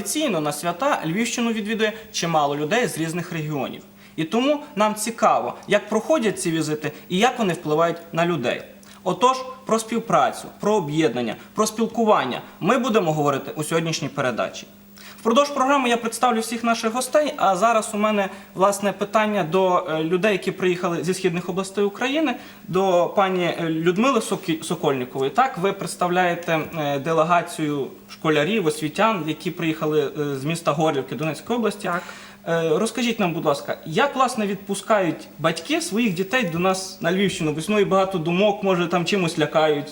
Традиційно на свята Львівщину відвідує чимало людей з різних регіонів. І тому нам цікаво, як проходять ці візити і як вони впливають на людей. Отож, про співпрацю, про об'єднання, про спілкування ми будемо говорити у сьогоднішній передачі. Впродовж програми я представлю всіх наших гостей. А зараз у мене власне питання до е, людей, які приїхали зі східних областей України, до пані е, Людмили Сокі- Сокольникової. Так, ви представляєте е, делегацію школярів, освітян, які приїхали з міста Горлівки Донецької області. Так. Розкажіть нам, будь ласка, як власне відпускають батьки своїх дітей до нас на Львівщину? Існує багато думок, може там чимось лякають.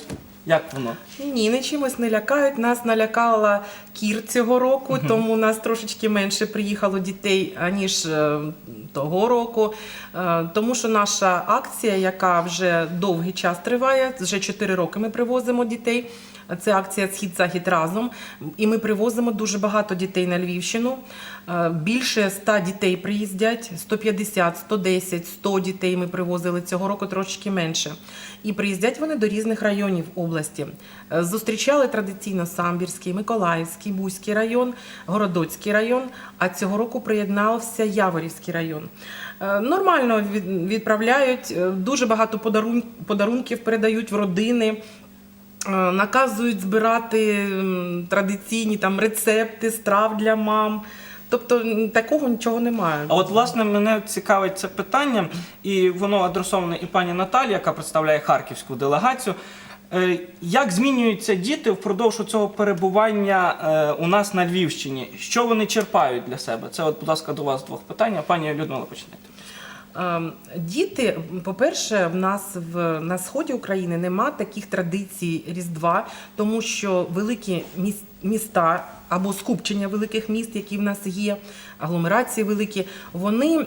Як воно? Ні, не чимось не лякають. Нас налякала кір цього року, тому нас трошечки менше приїхало дітей аніж е, того року. Е, Тому що наша акція, яка вже довгий час триває, вже 4 роки ми привозимо дітей. Це акція Схід-Захід разом. І ми привозимо дуже багато дітей на Львівщину. Е, Більше 100 дітей приїздять, 150, 110, 100 дітей ми привозили цього року трошечки менше. І приїздять вони до різних районів області. Е, Зустрічали традиційно Самбірський, Миколаївський, Бузький район, Городоцький район, а цього року приєднався Яворівський район. Е, Нормально від- відправляють, дуже багато подарун- подарунків передають в родини. Е, Наказують збирати традиційні там рецепти страв для мам. Тобто такого нічого немає. А от власне мене цікавить це питання, і воно адресоване і пані Наталі, яка представляє харківську делегацію. Е, Як змінюються діти впродовж цього перебування е, у нас на Львівщині? Що вони черпають для себе? Це, от, будь ласка, до вас двох питання. Пані Людмила, почнете. Ем, Діти, по-перше, в нас в на сході України нема таких традицій Різдва, тому що великі міс- міста або скупчення великих міст, які в нас є, агломерації великі, вони е,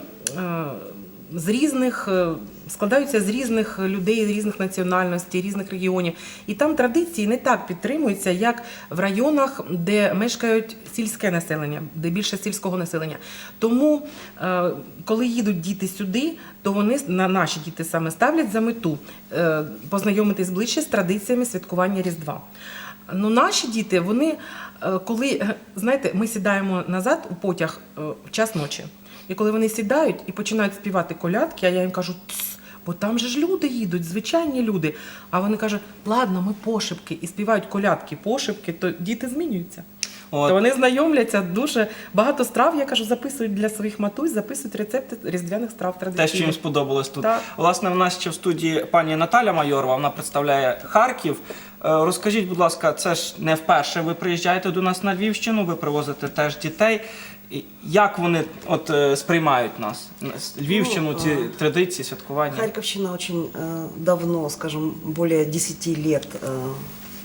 з різних е, складаються з різних людей, з різних національностей, різних регіонів. І там традиції не так підтримуються, як в районах, де мешкають сільське населення, де більше сільського населення. Тому, е, коли їдуть діти сюди, то вони на наші діти саме ставлять за мету е, познайомитись ближче з традиціями святкування Різдва. Ну, наші діти, вони е, коли знаєте, ми сідаємо назад у потяг в час ночі. І коли вони сідають і починають співати колядки, а я їм кажу, «Тс, бо там же ж люди їдуть, звичайні люди. А вони кажуть, ладно, ми пошепки і співають колядки, пошепки, то діти змінюються. От. То вони знайомляться дуже багато страв, я кажу, записують для своїх матусь, записують рецепти різдвяних страв Те, що їм сподобалось тут. Так. Власне, в нас ще в студії пані Наталя Майорова, вона представляє Харків. Е, Розкажіть, будь ласка, це ж не вперше ви приїжджаєте до нас на Львівщину, ви привозите теж дітей. І Як вони от е, сприймають нас? Львівщину, Ну, ці а, традиції, святкування? Харьковщина очень э, давно, скажем, более 10 лет э,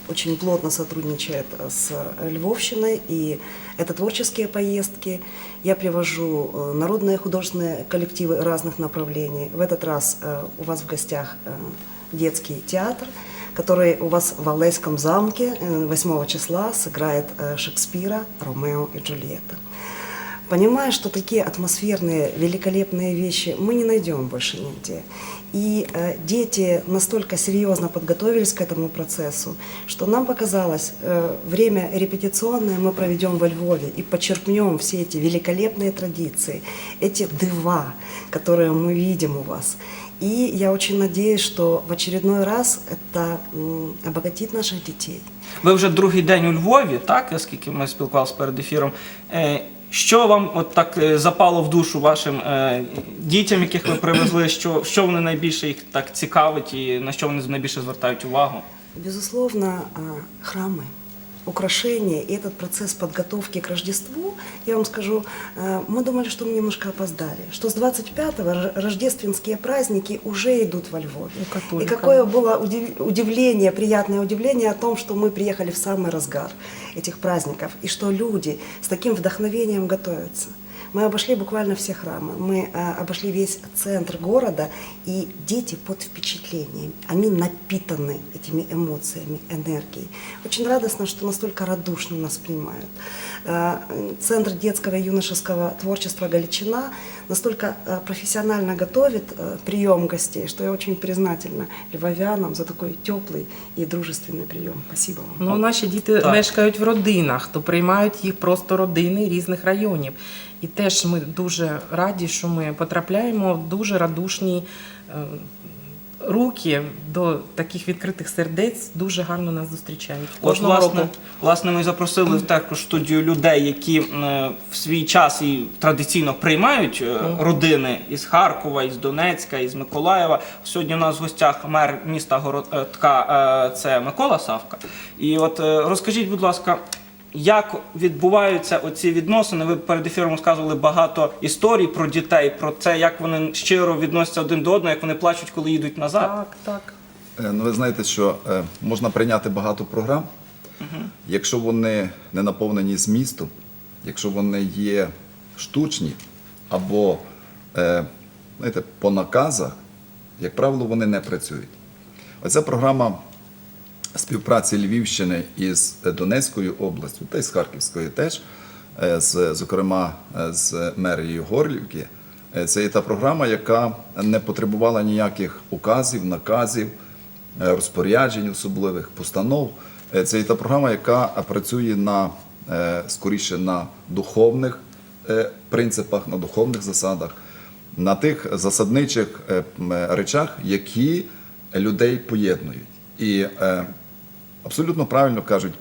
очень плотно сотрудничает э, с Львовщиной, и это творческие поездки. Я привожу э, народные художественные коллективы разных направлений. В этот раз э, у вас в гостях э, детский театр, Который у вас в Аллейском замке э, 8 числа сыграет э, Шекспира «Ромео и Джульетта». Понимая, что такие атмосферные, великолепные вещи мы не найдем больше нигде. И э, дети настолько серьезно подготовились к этому процессу, что нам показалось, э, время репетиционное мы проведем во Львове и подчеркнем все эти великолепные традиции, эти дыва, которые мы видим у вас. И я очень надеюсь, что в очередной раз это обогатит наших детей. Ви вже другий день у Львові, так, оскільки ми спілкувалися перед ефіром. Е, Що вам от так е, запало в душу вашим е, дітям, яких ви привезли? Що, що вони найбільше їх так цікавить і на що вони найбільше звертають увагу? Безусловно, а, храмы, украшения и этот процесс подготовки к Рождеству, я вам скажу, а, мы думали, что мы немножко опоздали, что с 25-го р- рождественские праздники уже идут во Львове. У И какое было удив- удивление, приятное удивление о том, что мы приехали в самый разгар этих праздников, и что люди с таким вдохновением готовятся. Мы обошли буквально все храмы, мы э, обошли весь центр города, и дети под впечатлением. Они напитаны этими эмоциями, энергией. Очень радостно, что настолько радушно нас принимают. Э, Центр детского и юношеского творчества «Галичина» настолько э, профессионально готовит э, прием гостей, что я очень признательна львовянам за такой теплый и дружественный прием. Спасибо вам. Ну, наші діти Так. мешкають в родинах, то приймають їх просто родини різних районів. І теж ми дуже раді, що ми потрапляємо в дуже радушні е, руки до таких відкритих сердець. Дуже гарно нас зустрічають. От, власне, року. власне, ми запросили в також студію людей, які е, в свій час і традиційно приймають е, родини із Харкова, із Донецька, із Миколаєва. Сьогодні у нас в гостях мер міста Городка, це Микола Савка. І от розкажіть, будь ласка. Як відбуваються оці відносини? Ви перед ефіром сказували багато історій про дітей, про це, як вони щиро відносяться один до одного, як вони плачуть, коли їдуть назад. Так, так. Е, Ну, ви знаєте, що е, можна прийняти багато програм, якщо вони не наповнені змістом, якщо вони є штучні або е, знаєте, по наказах, як правило, вони не працюють. Оця програма співпраці Львівщини із Донецькою областю та й з Харківською теж, е, з, зокрема е, з мерією Горлівки. Е, Це є та програма, яка не потребувала ніяких указів, наказів, розпоряджень особливих, постанов. Це є та програма, яка працює на скоріше на духовних принципах, на духовних засадах, на тих засадничих речах, які людей поєднують. І е, абсолютно правильно кажуть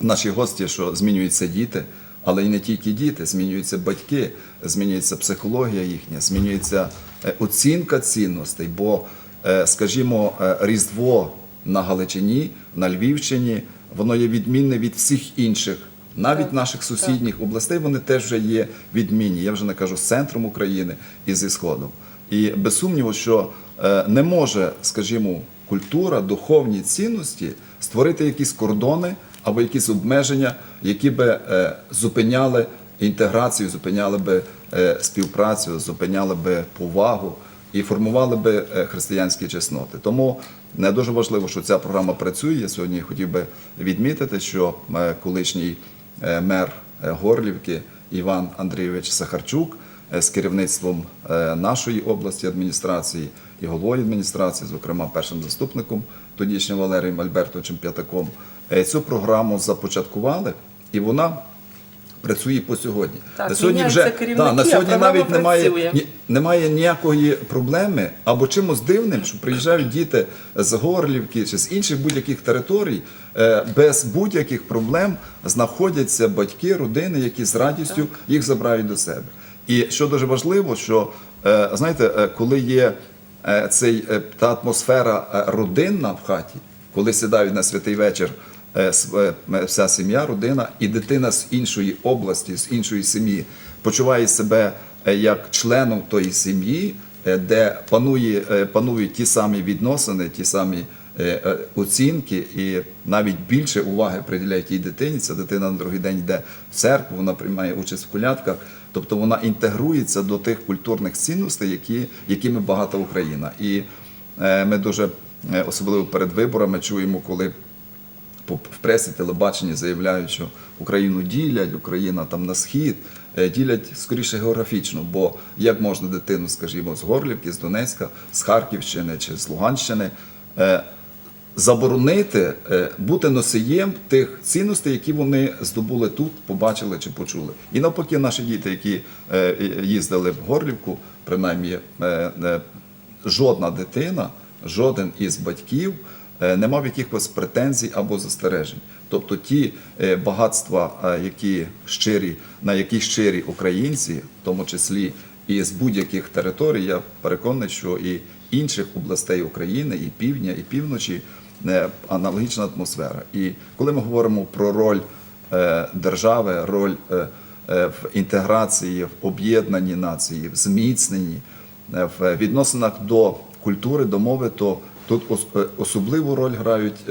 наші гості, що змінюються діти, але і не тільки діти, змінюються батьки, змінюється психологія їхня, змінюється е, оцінка цінностей. Бо, е, скажімо, е, Різдво на Галичині, на Львівщині, воно є відмінне від всіх інших. Навіть наших сусідніх областей вони теж вже є відмінні. Я вже не кажу з центром України і зі Сходом. І без сумніву, що е, не може, скажімо, культура, духовні цінності створити якісь кордони або якісь обмеження, які би е, зупиняли інтеграцію, зупиняли би е, співпрацю, зупиняли би повагу і формували би е, християнські чесноти. Тому не дуже важливо, що ця програма працює. Я сьогодні хотів би відмітити, що колишній мер Горлівки Іван Андрійович Сахарчук з керівництвом е, нашої області адміністрації і головою адміністрації, зокрема першим заступником тодішнім Валерієм Альбертовичем П'ятаком, е, цю програму започаткували, і вона працює по сьогодні. Так, на сьогодні вже да, на сьогодні навіть немає, ні, немає ніякої проблеми або чимось дивним, що приїжджають діти з Горлівки чи з інших будь-яких територій, е, без будь-яких проблем знаходяться батьки, родини, які з радістю їх забирають до себе. І що дуже важливо, що е, знаєте, е, коли є е, цей, та атмосфера родинна в хаті, коли сідають на святий вечір вся сім'я, родина, і дитина з іншої області, з іншої сім'ї почуває себе як членом тої сім'ї, де панує, панують ті самі відносини, ті самі оцінки, і навіть більше уваги приділяють тій дитині. Ця дитина на другий день йде в церкву, вона приймає участь в колядках. Тобто вона інтегрується до тих культурних цінностей, які, якими багата Україна. І е, ми дуже е, особливо перед виборами чуємо, коли в пресі, телебаченні заявляють, що Україну ділять, Україна там на схід, е, ділять скоріше географічно, бо як можна дитину, скажімо, з Горлівки, з Донецька, з Харківщини чи з Луганщини заборонити е, бути носієм тих цінностей, які вони здобули тут, побачили чи почули. І навпаки, наші діти, які е, їздили в Горлівку, принаймні е, жодна дитина, жоден із батьків не мав якихось претензій або застережень. Тобто ті багатства, які щирі, на які щирі українці, в тому числі і з будь-яких територій, я переконаний, що і інших областей України, і півдня, і півночі е, аналогічна атмосфера. І коли ми говоримо про роль е, держави, роль е, в інтеграції, в об'єднанні нації, в зміцненні, в відносинах до культури, до мови, то тут особливу роль грають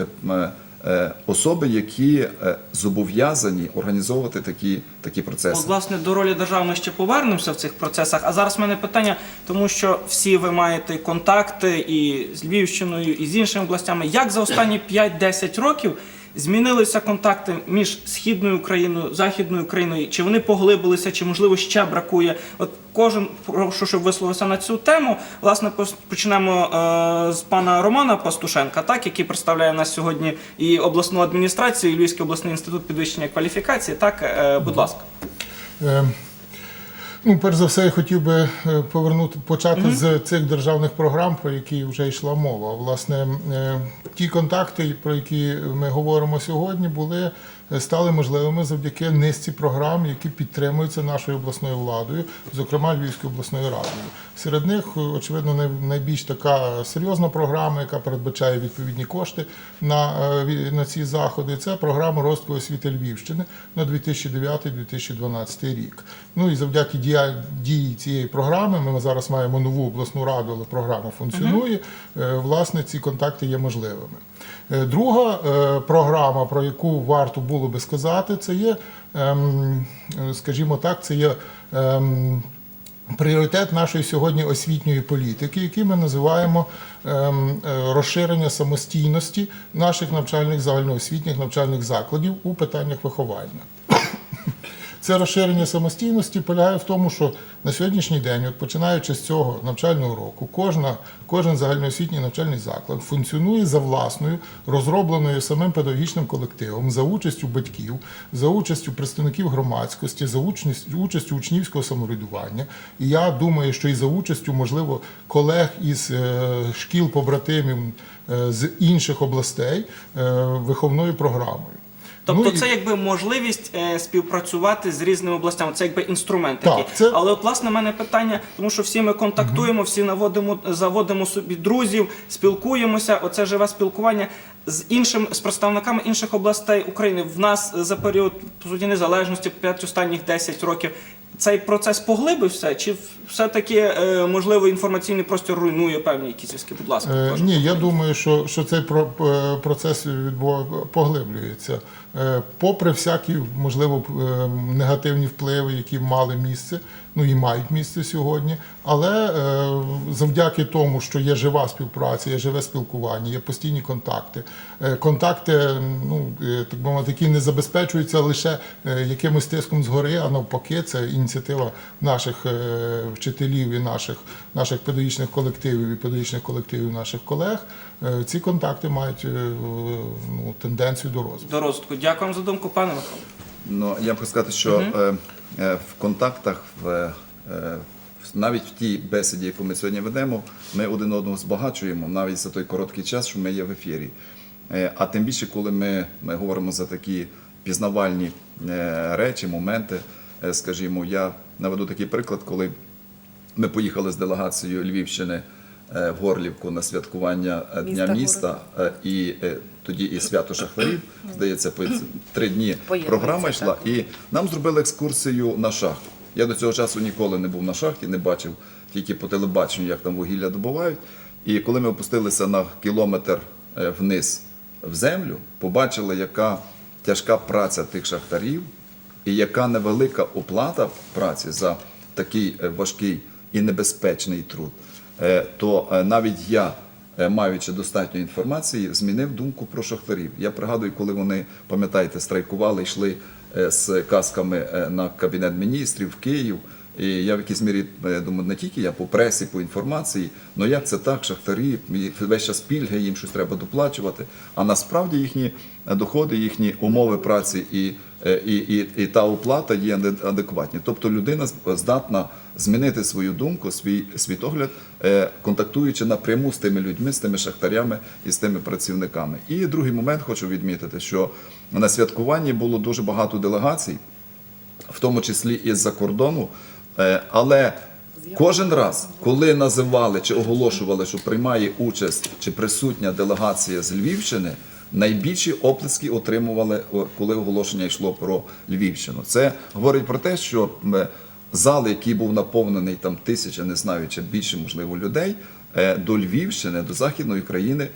особи, які е, зобов'язані організовувати такі, такі процеси. От, власне, до ролі державної ще повернемося в цих процесах. А зараз в мене питання, тому що всі ви маєте контакти і з Львівщиною, і з іншими областями. Як за останні 5-10 років змінилися контакти між східною Україною, західною Україною? Чи вони поглибилися, чи можливо ще бракує? От кожен прошу, щоб висловився на цю тему. Власне, почнемо е, з пана Романа Пастушенка, так який представляє нас сьогодні і обласну адміністрацію, і Львівський обласний інститут підвищення кваліфікації. Так, е, будь ласка. Ну, перш за все, я хотів би е, повернути почати з цих державних програм, про які вже йшла мова. Власне, е, ті контакти, про які ми говоримо сьогодні, були стали можливими завдяки низці програм, які підтримуються нашою обласною владою, зокрема Львівською обласною радою. Серед них, очевидно, най- найбільш така серйозна програма, яка передбачає відповідні кошти на, е, на ці заходи. Це програма розвитку освіти Львівщини на 2009-2012 рік. Ну і завдяки дії цієї програми, ми зараз маємо нову обласну раду, але програма функціонує. е, Власне, ці контакти є можливими. Е, Друга програма, про яку варто було би сказати, це є, ем, е, скажімо так, це є. ем, Пріоритет нашої сьогодні освітньої політики, який ми називаємо ем, е, розширення самостійності наших навчальних загальноосвітніх навчальних закладів у питаннях виховання. Це розширення самостійності полягає в тому, що на сьогоднішній день, от починаючи з цього навчального року, кожна, кожен загальноосвітній навчальний заклад функціонує за власною, розробленою самим педагогічним колективом, за участю батьків, за участю представників громадськості, за участю учнівського самоврядування. І я думаю, що і за участю, можливо, колег із е, шкіл побратимів е, з інших областей е, виховною програмою. Тобто Ну, це якби можливість е, співпрацювати з різними областями. Це якби інструмент Так, це- Але от власне в мене питання, тому що всі ми контактуємо, всі наводимо, заводимо собі друзів, спілкуємося. Оце живе спілкування з іншим з представниками інших областей України. В нас за період по суті незалежності, п'ять останніх 10 років. Цей процес поглибився, чи все-таки е, можливо інформаційний простір руйнує певні якісь зв'язки? Будь ласка, Е. Ні, я думаю, що, що цей про- е, процес відбува- поглиблюється. Е, Попри всякі, можливо, е, негативні впливи, які мали місце, ну і мають місце сьогодні. Але е, завдяки тому, що є жива співпраця, є живе спілкування, є постійні контакти. Е, Контакти, ну е, так би мовити, які не забезпечуються лише е, якимось тиском згори, а навпаки, це ініціатива наших е, вчителів і наших, наших педагогічних колективів і педагогічних колективів наших колег. Е, Ці контакти мають е, ну, тенденцію до розвитку. До розвитку. Дякую вам за думку, пане Михайло. Ну, я б хотів сказати, що е, в контактах, в, е, навіть в тій бесіді, яку ми сьогодні ведемо, ми один одного збагачуємо навіть за той короткий час, що ми є в ефірі. Е, а тим більше, коли ми, ми говоримо за такі пізнавальні е, речі, моменти, е, скажімо, я наведу такий приклад, коли ми поїхали з делегацією Львівщини е, в Горлівку на святкування е, Дня Міста міста, е, і е, тоді і свято шахтарів. Здається, по три дні програма йшла, і нам зробили екскурсію на шахту. Я до цього часу ніколи не був на шахті, не бачив тільки по телебаченню, як там вугілля добувають. І коли ми опустилися на кілометр е, вниз в землю, побачили, яка тяжка праця тих шахтарів, і яка невелика оплата праці за такий е, важкий і небезпечний труд, е, то е, навіть я, е, маючи достатньо інформації, змінив думку про шахтарів. Я пригадую, коли вони, пам'ятаєте, страйкували, йшли е, з касками е, на кабінет міністрів в Київ. І я в якійсь мірі е, думаю, не тільки я по пресі, по інформації, але як це так, шахтарі, весь час пільги, їм щось треба доплачувати. А насправді їхні е, доходи, їхні умови праці і, е, і, і, і та оплата є аде- адекватні. Тобто людина здатна змінити свою думку, свій світогляд, е, контактуючи напряму з тими людьми, з тими шахтарями і з тими працівниками. І другий момент хочу відмітити, що на святкуванні було дуже багато делегацій в тому числі і з-за кордону. Е, Але кожен раз, коли називали чи оголошували, що приймає участь чи присутня делегація з Львівщини, найбільші оплески отримували, коли оголошення йшло про Львівщину. Це говорить про те, що зал, який був наповнений там тисяча, не знаю, чи більше можливо людей, е, до Львівщини, до Західної країни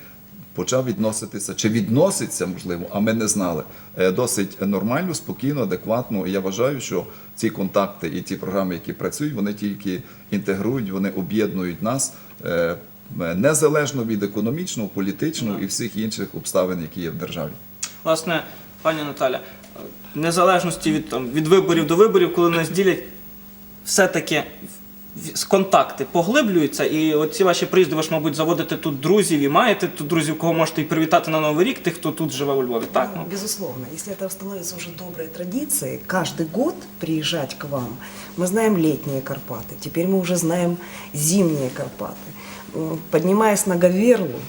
почав відноситися, чи відноситься, можливо, а ми не знали, е, досить нормально, спокійно, адекватно. І я вважаю, що ці контакти і ці програми, які працюють, вони тільки інтегрують, вони об'єднують нас. е, Незалежно від економічного, політичного і всіх інших обставин, які є в державі. Власне, пані Наталя, в незалежності від, там, від виборів до виборів, коли нас ділять, все-таки в- з- контакти поглиблюються, і оці ваші приїзди, ви ж, мабуть, заводите тут друзів і маєте тут друзів, кого можете і привітати на Новий рік, тих, хто тут живе у Львові. Так, ну. Безусловно, если это становится уже доброй традицией, каждый год приезжать к вам. Мы знаем летние Карпаты, теперь мы уже знаем зимние Карпаты. Поднимаясь на Гаверлу,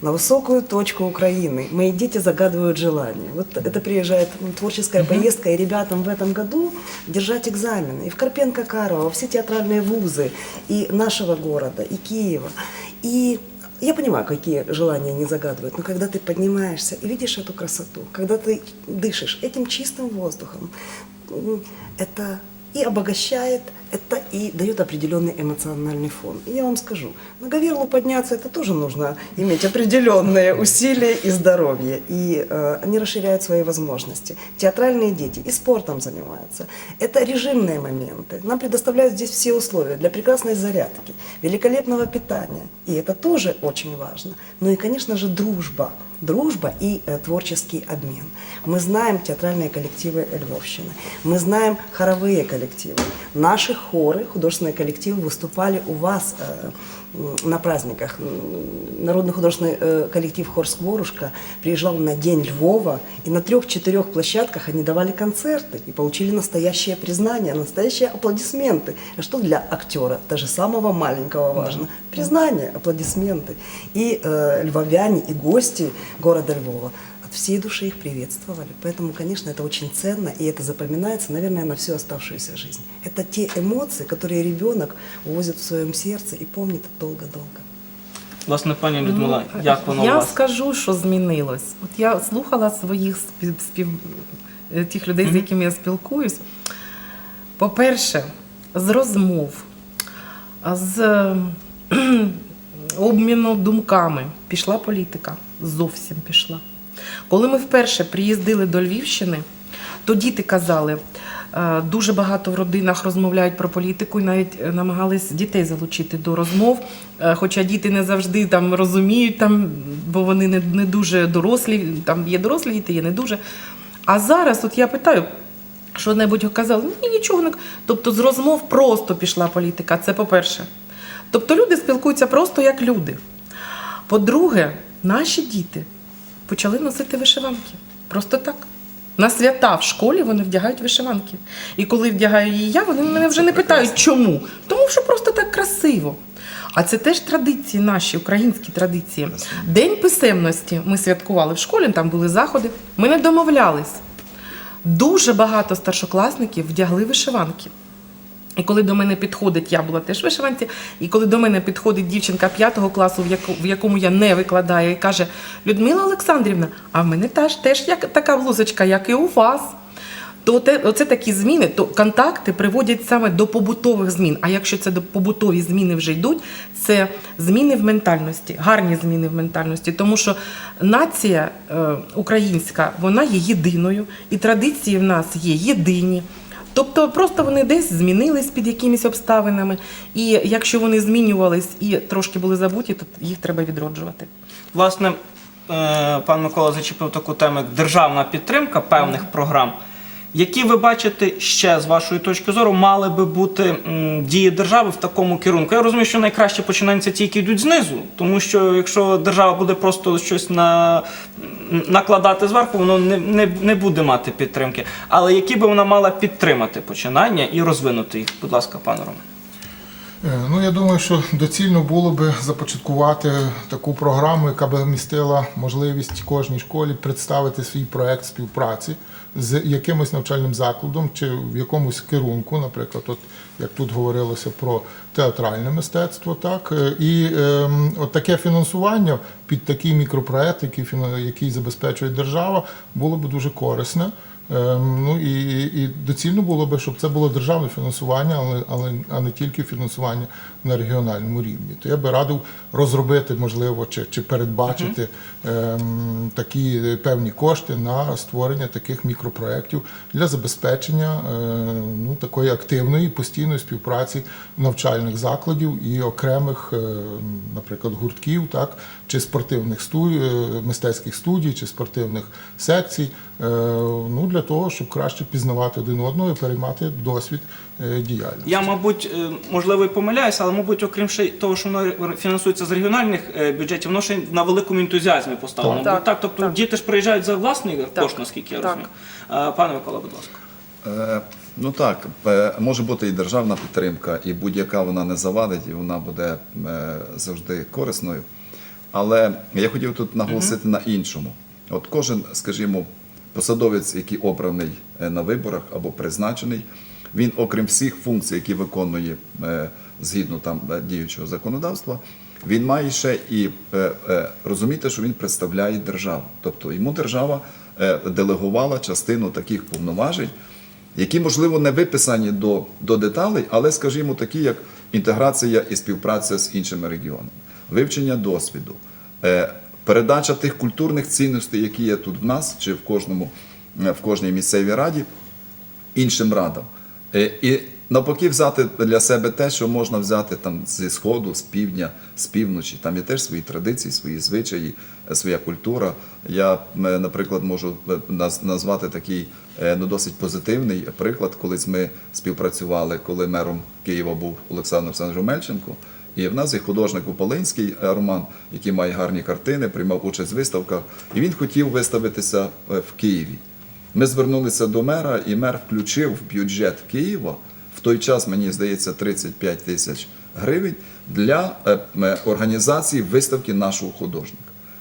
на высокую точку Украины, мои дети загадывают желание. Вот это приезжает м, творческая поездка, и ребятам в этом году держать экзамены. И в Карпенко Карово, все театральные вузы, и нашего города, и Киева. И я понимаю, какие желания они загадывают, но когда ты поднимаешься и видишь эту красоту, когда ты дышишь этим чистым воздухом, это и обогащает, это и дает определенный эмоциональный фон. И я вам скажу, на Гаверлу подняться это тоже нужно иметь определенные усилия и здоровье. И э, они расширяют свои возможности. Театральные дети и спортом занимаются. Это режимные моменты. Нам предоставляют здесь все условия для прекрасной зарядки, великолепного питания. И это тоже очень важно. Ну и, конечно же, дружба. Дружба и э, творческий обмен. Мы знаем театральные коллективы Львовщины. Мы знаем хоровые коллективы. Наши хоры, художественные коллективы выступали у вас э, на праздниках. Народный художественный э, коллектив Хор Скворушка приезжал на День Львова, и на трех-четырех площадках они давали концерты и получили настоящее признание, настоящие аплодисменты. А что для актера, даже самого маленького важно? Признание, аплодисменты. И э, львовяне, и гости города Львова всей души их приветствовали. Поэтому, конечно, это очень ценно, и это запоминается, наверное, на всю оставшуюся жизнь. Это те эмоции, которые ребенок увозит в своем сердце и помнит долго-долго. Власне, пані Людмила, як воно у я вас? скажу, що змінилось. От я слухала своїх спів, спів е, тих людей, з якими я спілкуюсь. По-перше, з розмов, з кхм, обміну думками пішла політика. Зовсім пішла. Коли ми вперше приїздили до Львівщини, то діти казали, е, дуже багато в родинах розмовляють про політику і навіть е, намагались дітей залучити до розмов. Е, Хоча діти не завжди там розуміють, там, бо вони не, не дуже дорослі, там є дорослі діти, є не дуже. А зараз, от я питаю, що-небудь казали, ні, нічого не. Тобто з розмов просто пішла політика. Це по-перше. Тобто люди спілкуються просто як люди. По-друге, наші діти почали носити вишиванки. Просто так. На свята в школі вони вдягають вишиванки. І коли вдягаю її я, вони мене вже не питають, чому. Тому що просто так красиво. А це теж традиції наші, українські традиції. День писемності ми святкували в школі, там були заходи. Ми не домовлялись. Дуже багато старшокласників вдягли вишиванки. І коли до мене підходить, я була теж вишиванці, і коли до мене підходить дівчинка п'ятого класу, в, якому я не викладаю, і каже: Людмила Олександрівна, а в мене теж, теж як, така блузочка, як і у вас. То те, оце такі зміни, то контакти приводять саме до побутових змін. А якщо це до побутові зміни вже йдуть, це зміни в ментальності, гарні зміни в ментальності. Тому що нація е, українська, вона є єдиною, і традиції в нас є єдині. Тобто просто вони десь змінились під якимись обставинами, і якщо вони змінювались і трошки були забуті, то їх треба відроджувати. Власне, е, пан Микола зачепив таку тему, як державна підтримка певних програм. Які ви бачите ще з вашої точки зору мали би бути м, дії держави в такому керунку? Я розумію, що найкраще починаються ті, які йдуть знизу, тому що якщо держава буде просто щось на, накладати зверху, воно не, не, не буде мати підтримки. Але які би вона мала підтримати починання і розвинути їх? Будь ласка, пане Роме. Е, Ну, я думаю, що доцільно було би започаткувати таку програму, яка би містила можливість кожній школі представити свій проект співпраці з якимось навчальним закладом чи в якомусь керунку, наприклад, от як тут говорилося про театральне мистецтво, так е, і е, от таке фінансування під такий мікропроект, який який забезпечує держава, було б дуже корисне. Ем, Ну і, і доцільно було би, щоб це було державне фінансування, але, але а не тільки фінансування на регіональному рівні. То я би радив розробити, можливо, чи, чи передбачити ем, такі певні кошти на створення таких мікропроєктів для забезпечення е, ну, такої активної постійної співпраці навчальних закладів і окремих, е, наприклад, гуртків, так чи спортивних студій, мистецьких студій, чи спортивних секцій. е, Ну для того, щоб краще пізнавати один одного і переймати досвід е, діяльності. Я, мабуть, е, можливо, і помиляюся, але, мабуть, окрім ще того, що воно фінансується з регіональних е, бюджетів, воно ще й на великому ентузіазмі поставлено. Так. Так, тобто Так. діти ж приїжджають за власний кошт, наскільки я Так. розумію. Пане Микола, будь ласка. Ну так, може бути і державна підтримка, і будь-яка вона не завадить, і вона буде завжди корисною. Але я хотів тут наголосити на іншому. От кожен, скажімо, посадовець, який обраний е, на виборах або призначений, він, окрім всіх функцій, які виконує е, згідно там е, діючого законодавства, він має ще і розуміти, що він представляє державу. Тобто йому держава делегувала частину таких повноважень, які, можливо, не виписані до, до деталей, але, скажімо, такі, як інтеграція і співпраця з іншими регіонами, вивчення досвіду, передача тих культурних цінностей, які є тут в нас, чи в кожному е, в кожній місцевій раді, іншим радам. Е, І навпаки, взяти для себе те, що можна взяти там зі сходу, з півдня, з півночі. Там є теж свої традиції, свої звичаї, е, своя культура. Я, наприклад, можу наз- назвати такий ну, досить позитивний приклад. Колись ми співпрацювали, коли мером Києва був Олександр Олександрович Мельченко. І в нас є художник Уполинський е, Роман, який має гарні картини, приймав участь в виставках. І він хотів виставитися е, в Києві. Ми звернулися до мера, і мер включив в бюджет Києва в той час, мені здається, 35 тисяч гривень для е, організації виставки нашого художника.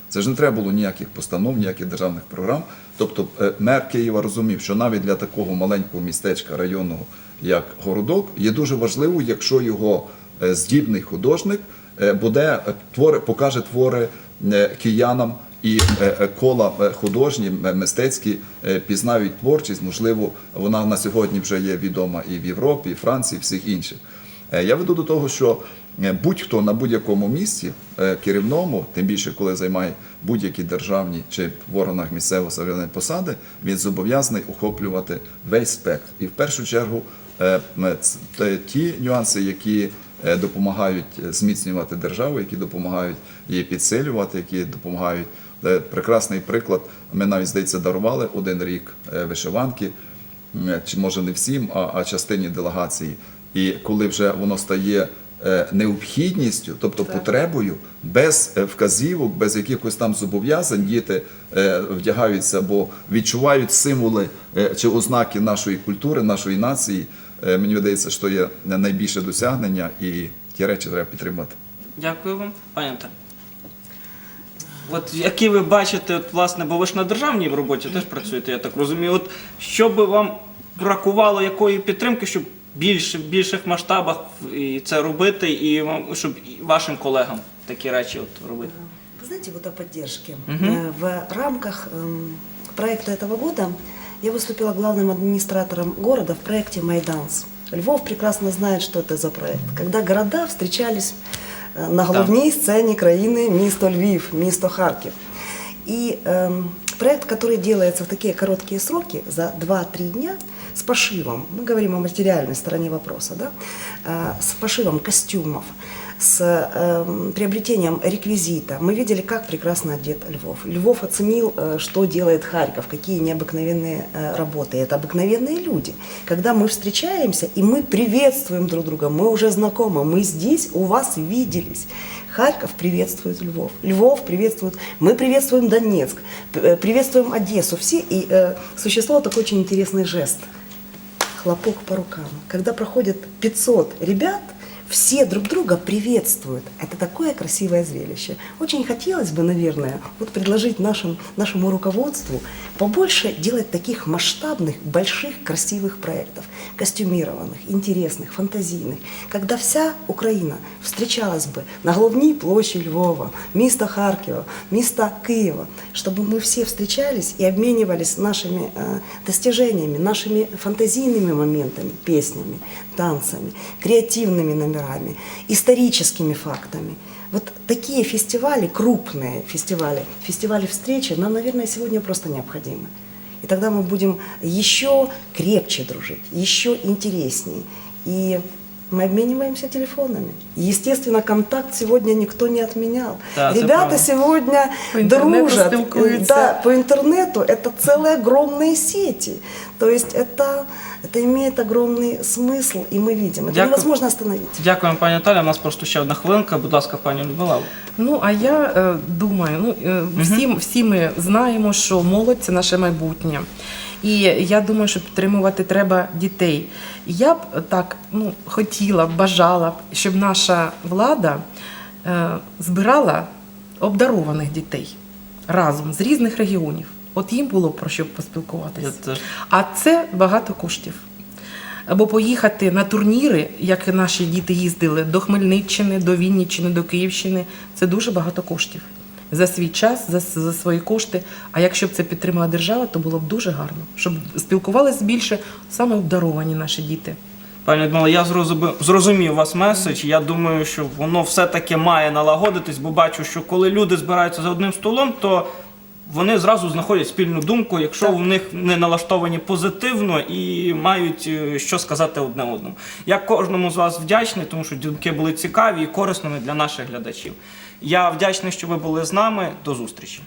Це ж не треба було ніяких постанов, ніяких державних програм. Тобто мер Києва розумів, що навіть для такого маленького містечка районного, як Городок, є дуже важливо, якщо його здібний художник е, буде е, твори, покаже твори е, киянам і е, е, кола е, художні, мистецькі е, пізнають творчість. Можливо, вона на сьогодні вже є відома і в Європі, і Франції, і всіх інших. Е, Я веду до того, що е, будь-хто на будь-якому місці е, керівному, тим більше коли займає будь-які державні чи в органах місцевого самоврядування посади, він зобов'язаний охоплювати весь спектр. І в першу чергу е, ті нюанси, які е, допомагають е, зміцнювати державу, які допомагають її підсилювати, які допомагають. Е, Прекрасний приклад. Ми навіть здається дарували один рік е, вишиванки, чи може не всім, а, частині делегації. І коли вже воно стає е, необхідністю, тобто потребою, без е, вказівок, без якихось там зобов'язань, діти е, вдягаються або відчувають символи е, чи ознаки нашої культури, нашої нації. Е, Мені видається, що є найбільше досягнення, і ті речі треба підтримати. Дякую вам. Пані Антон. От які ви бачите, от, власне, бо ви ж на державній роботі теж працюєте, я так розумію. От що би вам бракувало якої підтримки, щоб більше, в більших масштабах і це робити, і вам- щоб і вашим колегам такі речі от робити? Вы знаете, вот о поддержке. Э, В рамках эм, проекта этого года я выступила главным администратором города в проекте «Майданс». Львов прекрасно знает, что это за проект. Когда города встречались э, на головній сцене країни місто Львів, місто Харків. И эм, проект, который делается в такие короткие сроки, за 2-3 дня, с пошивом, мы говорим о материальной стороне вопроса, да, э, с пошивом костюмов, с эм, приобретением реквизита. Мы видели, как прекрасно одет Львов. Львов оценил, э, что делает Харьков, какие необыкновенные э, работы. Это обыкновенные люди. Когда мы встречаемся, и мы приветствуем друг друга, мы уже знакомы, мы здесь у вас виделись. Харьков приветствует Львов. Львов приветствует, мы приветствуем Донецк, э, приветствуем Одессу. Все, и э, существовал такой очень интересный жест. Хлопок по рукам. Когда проходит 500 ребят, все друг друга приветствуют. Это такое красивое зрелище. Очень хотелось бы, наверное, вот предложить нашим, нашему руководству побольше делать таких масштабных, больших, красивых проектов, костюмированных, интересных, фантазийных, когда вся Украина встречалась бы на головній площі Львова, міста Харкова, міста Києва, чтобы мы все встречались и обменивались нашими э, достижениями, нашими фантазийными моментами, песнями, танцами, креативными номерами, историческими фактами. Вот такие фестивали, крупные фестивали, фестивали встречи нам, наверное, сегодня просто необходимы. И тогда мы будем еще крепче дружить, еще интереснее. И мы обмениваемся телефонами. Естественно, контакт сегодня никто не отменял. Да, это Ребята правда. сегодня По интернету дружат. стыкуются. Да, по интернету это целые огромные сети. То есть это, это имеет огромный смысл, и мы видим. Это Дякую. невозможно остановить. Дякуємо, пані Наталя. У нас просто ще одна хвилинка. Будь ласка, пані Людмила. Ну а я е, думаю, ну е, всі, всі ми знаємо, що молодь це наше майбутнє. І я думаю, що підтримувати треба дітей. Я б так ну, хотіла, бажала б, щоб наша влада е, збирала обдарованих дітей разом з різних регіонів. От їм було про що поспілкуватися. А це багато коштів. Або поїхати на турніри, як наші діти їздили до Хмельниччини, до Вінниччини, до Київщини. Це дуже багато коштів. За свій час, за, за свої кошти. А якщо б це підтримала держава, то було б дуже гарно, щоб спілкувалися більше саме обдаровані наші діти. Пані Людмила, я зрозумів, вас меседж. Я думаю, що воно все-таки має налагодитись, бо бачу, що коли люди збираються за одним столом, то вони зразу знаходять спільну думку, якщо Так. в них не налаштовані позитивно і мають е, що сказати одне одному. Я кожному з вас вдячний, тому що думки були цікаві і корисними для наших глядачів. Я вдячний, що ви були з нами. До зустрічі.